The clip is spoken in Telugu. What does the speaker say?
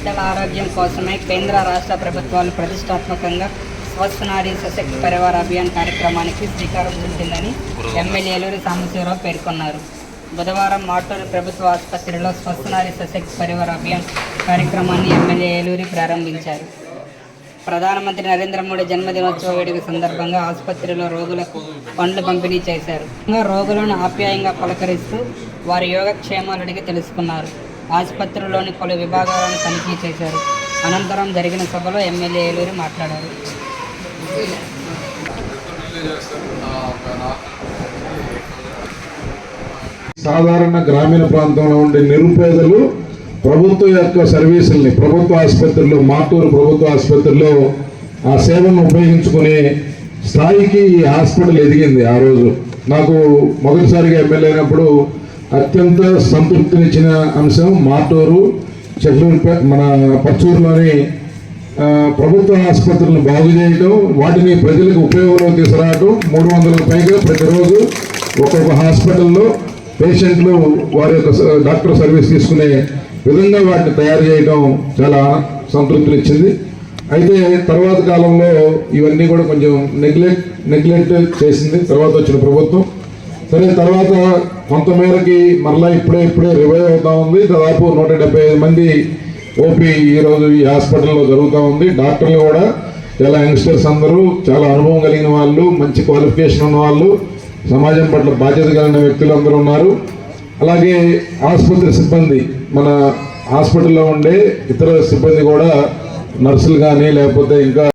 బిడ్డల ఆరోగ్యం కోసమే కేంద్ర రాష్ట్ర ప్రభుత్వాలు ప్రతిష్టాత్మకంగా స్వస్థ నారీ సశక్తి పరివార అభియాన్ కార్యక్రమానికి శ్రీకారం చుట్టిందని ఎమ్మెల్యే ఏలూరి సాంబశివరావు పేర్కొన్నారు. బుధవారం మాటూరు ప్రభుత్వ ఆసుపత్రిలో స్వస్థ నారీ సశక్తి పరివార అభియాన్ కార్యక్రమాన్ని ఎమ్మెల్యే ఏలూరి ప్రారంభించారు. ప్రధానమంత్రి నరేంద్ర మోడీ జన్మదినోత్సవ వేడుక సందర్భంగా ఆసుపత్రిలో రోగులకు పండ్లు పంపిణీ చేశారు. ఇంకా రోగులను ఆప్యాయంగా పలకరిస్తూ వారి యోగక్షేమాలు అడిగి తెలుసుకున్నారు. ఆసుపత్రిలోని పలు విభాగాలను తనిఖీ చేశారు. అనంతరం జరిగిన సభలో ఎమ్మెల్యే ఏలూరి మాట్లాడారు. సాధారణ గ్రామీణ ప్రాంతంలో ఉండే నిరుపేదలు ప్రభుత్వ యొక్క సర్వీసుల్ని ప్రభుత్వ ఆసుపత్రుల్లో మాటూరు ప్రభుత్వ ఆసుపత్రిలో ఆ సేవను ఉపయోగించుకునే స్థాయికి ఈ హాస్పిటల్ ఎదిగింది ఆ రోజు. నాకు మొదటిసారిగా ఎమ్మెల్యే అయినప్పుడు అత్యంత సంతృప్తినిచ్చిన అంశం మాటూరు చెల్లూరుపే మన పచ్చూరులోని ప్రభుత్వ ఆసుపత్రులను బాగు చేయడం వాటిని ప్రజలకు ఉపయోగంలో తీసుకురావడం మూడు వందలకు పైగా ప్రతిరోజు ఒక్కొక్క హాస్పిటల్లో పేషెంట్లు వారి యొక్క స- డాక్టర్ సర్వీస్ తీసుకునే విధంగా వాటిని తయారు చేయడం చాలా సంతృప్తినిచ్చింది. అయితే తర్వాత కాలంలో ఇవన్నీ కూడా కొంచెం నెగ్లెక్ట్ నెగ్లెక్ట్ చేసింది తర్వాత వచ్చిన ప్రభుత్వం. సరే తర్వాత కొంతమేరకి మరలా ఇప్పుడే ఇప్పుడే రివైవ్ అవుతా ఉంది. దాదాపు నూట డెబ్బై ఐదు మంది ఓపీ ఈరోజు ఈ హాస్పిటల్లో జరుగుతూ ఉంది. డాక్టర్లు కూడా చాలా యంగ్స్టర్స్ అందరూ చాలా అనుభవం కలిగిన వాళ్ళు మంచి క్వాలిఫికేషన్ ఉన్న వాళ్ళు సమాజం పట్ల బాధ్యత కలిగిన వ్యక్తులు అందరూ ఉన్నారు. అలాగే ఆసుపత్రి సిబ్బంది మన హాస్పిటల్లో ఉండే ఇతర సిబ్బంది కూడా నర్సులు కానీ లేకపోతే ఇంకా